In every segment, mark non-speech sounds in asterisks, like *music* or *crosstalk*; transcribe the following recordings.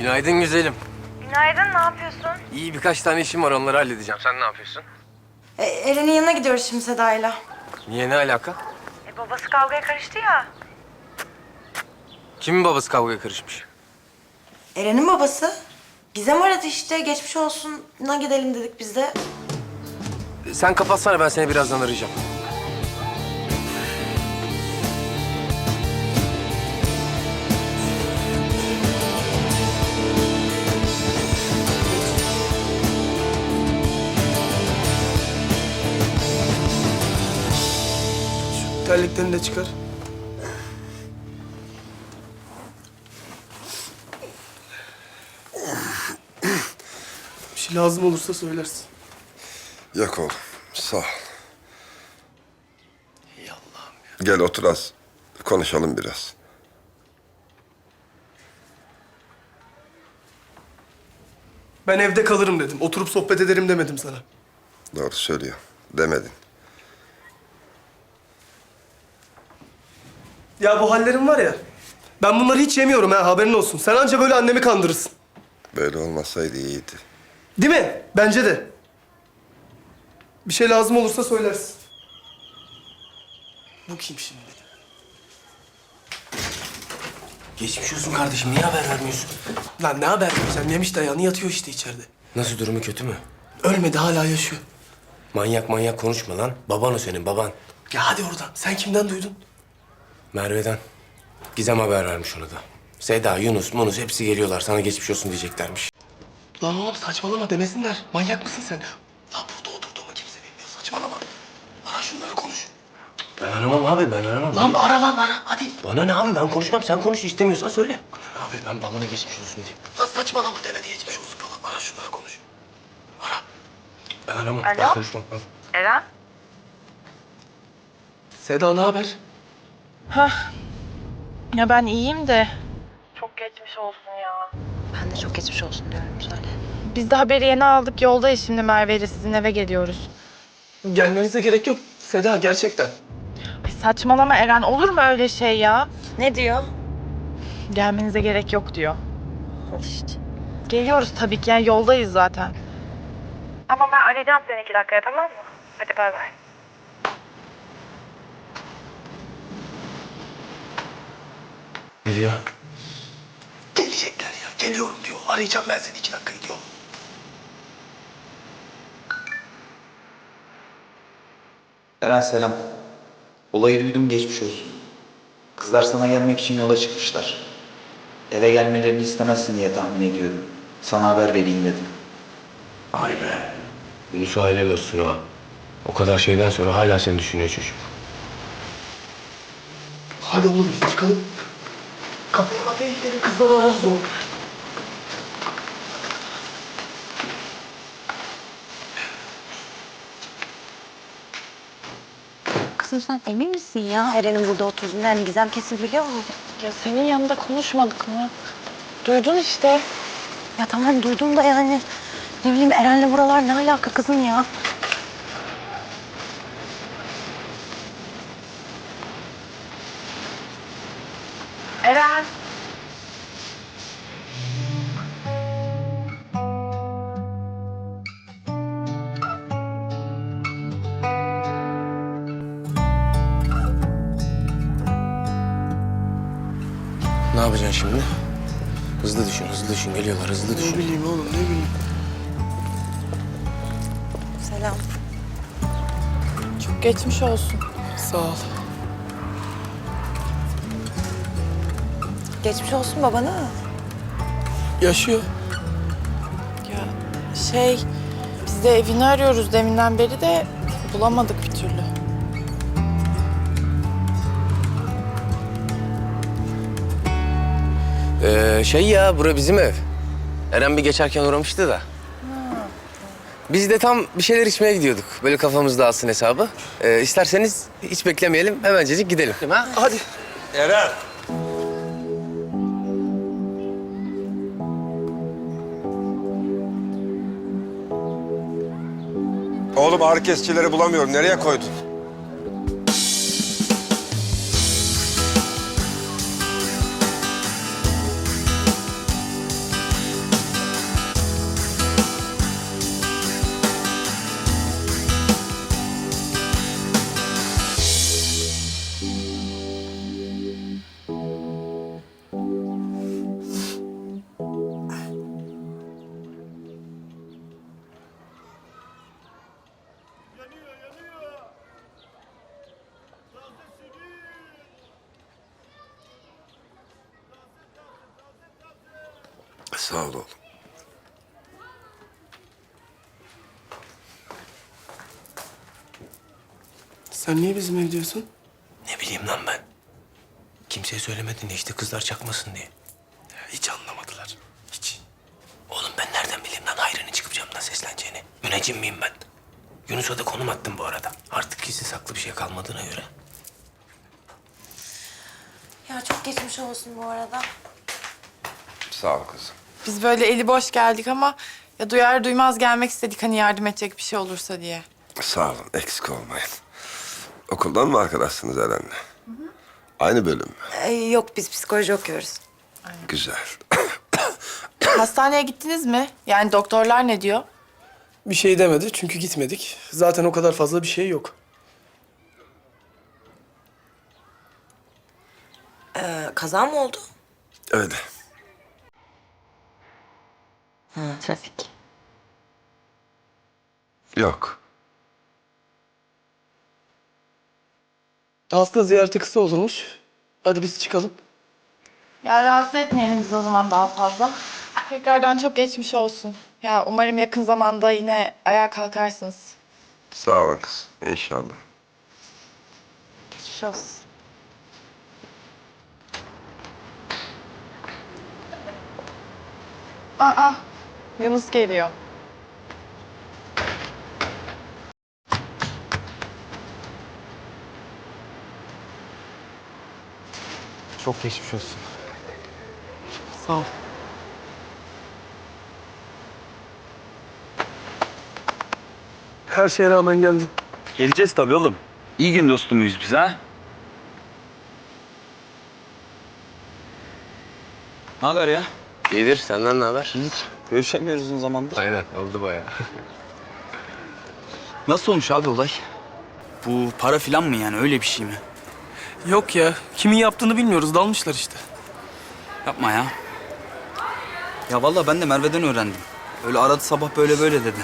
Günaydın güzelim. Günaydın, ne yapıyorsun? İyi birkaç tane işim var onları halledeceğim. Sen ne yapıyorsun? E, Eren'in yanına gidiyoruz şimdi Seda'yla. Niye ne alaka? E, babası kavgaya karıştı ya. Kimin babası kavgaya karışmış? Eren'in babası. Gizem aradı işte, geçmiş olsun'a gidelim dedik biz de. Sen kapatsana ben seni birazdan arayacağım. Terliklerini de çıkar. Bir şey lazım olursa söylersin. Yok oğlum. Sağ ol. Ey Allah'ım ya. Gel otur az. Konuşalım biraz. Ben evde kalırım dedim. Oturup sohbet ederim demedim sana. Doğru söylüyor. Demedin. Ya bu hallerim var ya. Ben bunları hiç yemiyorum ha haberin olsun. Sen anca böyle annemi kandırırsın. Böyle olmasaydı iyiydi. Değil mi? Bence de. Bir şey lazım olursa söylersin. Bu kim şimdi? Geçmiş olsun kardeşim. Niye haber vermiyorsun? Lan ne haber sen? Yemiş dayağını yatıyor işte içeride. Nasıl durumu kötü mü? Ölmedi hala yaşıyor. Manyak manyak konuşma lan. Baban o senin baban. Ya hadi oradan. Sen kimden duydun? Merve'den. Gizem haber vermiş ona da. Seda, Yunus, Munus hepsi geliyorlar. Sana geçmiş olsun diyeceklermiş. Lan oğlum saçmalama demesinler. Manyak mısın sen? Lan burada oturduğumu kimse bilmiyor. Saçmalama. Ara şunları konuş. Ben aramam abi ben aramam. Lan ara lan ara. Hadi. Bana ne abi ben konuşmam. Sen konuş istemiyorsan söyle. Abi ben babana geçmiş olsun diyeyim. Lan saçmalama deme diye geçmiş olsun falan. Ara şunları konuş. Ara. Ben aramam. Alo? Ben konuşmam. Eren? Seda ne haber? Ya ben iyiyim de. Çok geçmiş olsun ya. Ben de çok geçmiş olsun diyorum söyle. Biz de haberi yeni aldık. Yoldayız şimdi Merve ile sizin eve geliyoruz. Gelmenize gerek yok. Seda gerçekten. Ay saçmalama Eren olur mu öyle şey ya? Ne diyor? Gelmenize gerek yok diyor. Al işte. Geliyoruz tabii ki yani yoldayız zaten. Ama ben arayacağım seni iki dakikaya tamam mı? Hadi bay bay. Diyor? Gelecekler ya. Geliyorum diyor. Arayacağım ben seni iki dakika diyor. Eren selam. Olayı duydum geçmiş olsun. Kızlar sana gelmek için yola çıkmışlar. Eve gelmelerini istemezsin diye tahmin ediyorum. Sana haber vereyim dedim. Ay be. Yunus'a helal olsun ha. O kadar şeyden sonra hala seni düşünüyor çocuk. Hadi oğlum biz çıkalım. Kafeye kafeye gidelim kızlar ararız. Kızım sen emin misin ya Eren'in burada oturduğunu? Yani Gizem kesin biliyor mu? Ya senin yanında konuşmadık mı? Duydun işte. Ya tamam duydum da yani ne bileyim Eren'le buralar ne alaka kızım ya? Eren. Ne yapacaksın şimdi? Hızlı düşün, hızlı düşün. Geliyorlar, hızlı Ne düşün. bileyim oğlum ne bileyim. Selam. Çok geçmiş olsun. Sağ ol. Geçmiş olsun babana. Yaşıyor. Ya şey biz de evini arıyoruz deminden beri de bulamadık bir türlü. Ee, şey ya, bura bizim ev. Eren bir geçerken uğramıştı da. Biz de tam bir şeyler içmeye gidiyorduk. Böyle kafamız dağılsın hesabı. Ee, isterseniz hiç beklemeyelim, hemencecik gidelim. Ha? Hadi. Eren! Oğlum ağrı kesicileri bulamıyorum. Nereye koydun? Sağ ol oğlum. Sen niye bizim ev diyorsun? Ne bileyim lan ben. Kimseye söylemedin ya işte kızlar çakmasın diye. Ya hiç anlamadılar. Hiç. Oğlum ben nereden bileyim lan Hayri'nin çıkıp camdan sesleneceğini? Müneccim miyim ben? Yunus'a da konum attım bu arada. Artık gizli saklı bir şey kalmadığına göre. Ya çok geçmiş olsun bu arada. Sağ ol kızım. Biz böyle eli boş geldik ama ya duyar duymaz gelmek istedik hani yardım edecek bir şey olursa diye. Sağ olun, eksik olmayın. Okuldan mı arkadaşsınız Eren'le? Aynı bölüm mü? Ee, yok biz psikoloji okuyoruz. Güzel. *coughs* Hastaneye gittiniz mi? Yani doktorlar ne diyor? Bir şey demedi çünkü gitmedik. Zaten o kadar fazla bir şey yok. Ee, kaza mı oldu? Öyle. Ha, trafik. Yok. Hasta ziyareti kısa olurmuş. Hadi biz çıkalım. Ya rahatsız etmeyelim biz o zaman daha fazla. Tekrardan çok geçmiş olsun. Ya umarım yakın zamanda yine ayağa kalkarsınız. Sağ olun kız. İnşallah. Geçmiş olsun. Aa, Yunus geliyor. Çok geçmiş olsun. Sağ ol. Her şeye rağmen geldim. Geleceğiz tabii oğlum. İyi gün dostu muyuz biz ha? Ne haber ya? İyidir senden ne haber? Görüşemiyoruz uzun zamandır. Aynen oldu bayağı. *laughs* Nasıl olmuş abi olay? Bu para filan mı yani öyle bir şey mi? Yok ya. Kimin yaptığını bilmiyoruz. Dalmışlar işte. Yapma ya. Ya vallahi ben de Merve'den öğrendim. Öyle aradı sabah böyle böyle dedi.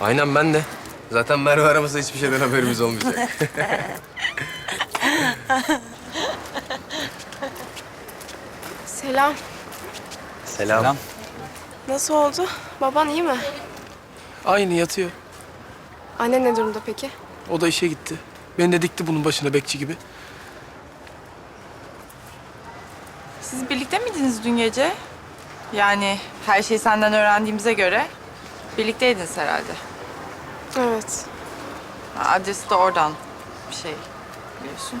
Aynen ben de. Zaten Merve aramasa hiçbir şeyden haberimiz olmayacak. *laughs* Selam. Selam. Nasıl oldu? Baban iyi mi? Aynı yatıyor. Anne ne durumda peki? O da işe gitti. Beni de dikti bunun başına bekçi gibi. Siz birlikte miydiniz dün gece? Yani her şeyi senden öğrendiğimize göre birlikteydiniz herhalde. Evet. Adresi de oradan bir şey biliyorsun.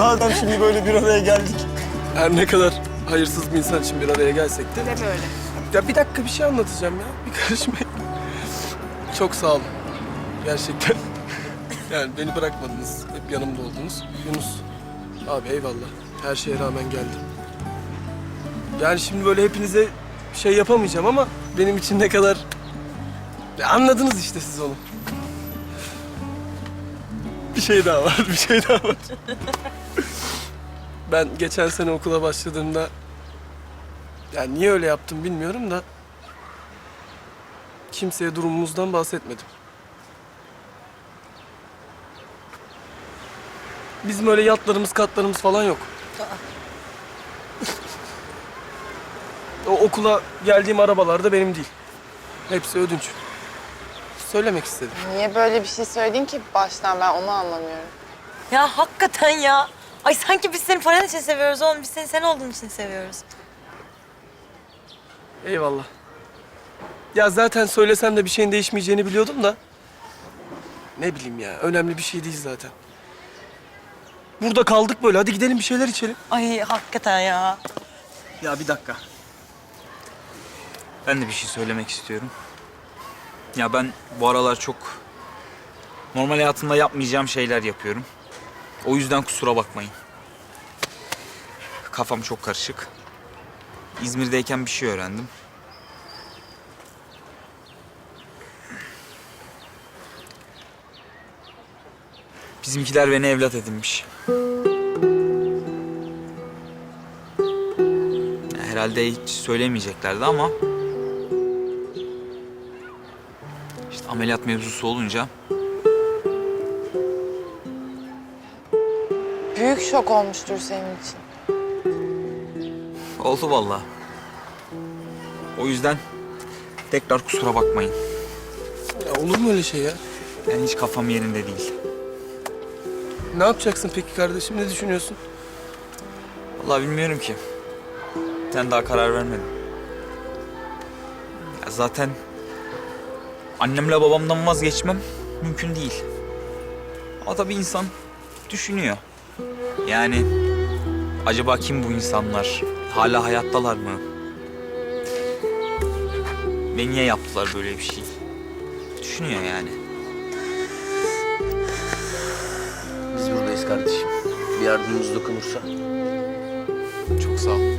Madem şimdi böyle bir araya geldik. Her ne kadar hayırsız bir insan için bir araya gelsek de. Deme öyle. Ya bir dakika bir şey anlatacağım ya. Bir karışmayın. Çok sağ olun. Gerçekten. Yani beni bırakmadınız. Hep yanımda oldunuz. Yunus. Abi eyvallah. Her şeye rağmen geldim. Yani şimdi böyle hepinize şey yapamayacağım ama benim için ne kadar... Ya anladınız işte siz onu. Bir şey daha var, bir şey daha var. *laughs* ben geçen sene okula başladığımda... Yani niye öyle yaptım bilmiyorum da... Kimseye durumumuzdan bahsetmedim. bizim öyle yatlarımız, katlarımız falan yok. o okula geldiğim arabalar da benim değil. Hepsi ödünç. Söylemek istedim. Niye böyle bir şey söyledin ki baştan ben onu anlamıyorum. Ya hakikaten ya. Ay sanki biz seni paran için seviyoruz oğlum. Biz seni sen olduğun için seviyoruz. Eyvallah. Ya zaten söylesem de bir şeyin değişmeyeceğini biliyordum da. Ne bileyim ya, önemli bir şey değil zaten. Burada kaldık böyle, hadi gidelim bir şeyler içelim. Ay hakikaten ya. Ya bir dakika. Ben de bir şey söylemek istiyorum. Ya ben bu aralar çok normal hayatımda yapmayacağım şeyler yapıyorum. O yüzden kusura bakmayın. Kafam çok karışık. İzmir'deyken bir şey öğrendim. Bizimkiler beni evlat edinmiş. Herhalde hiç söylemeyeceklerdi ama... işte ameliyat mevzusu olunca Büyük şok olmuştur senin için. oldu vallahi. O yüzden tekrar kusura bakmayın. Ya olur mu öyle şey ya? Yani hiç kafam yerinde değil. Ne yapacaksın peki kardeşim, ne düşünüyorsun? Vallahi bilmiyorum ki. Ben daha karar vermedim. Ya zaten annemle babamdan vazgeçmem mümkün değil. Ama tabii insan düşünüyor. Yani acaba kim bu insanlar? Hala hayattalar mı? Ve niye yaptılar böyle bir şey? Düşünüyor yani. Biz buradayız kardeşim. Bir yardımımız dokunursa. Çok sağ ol.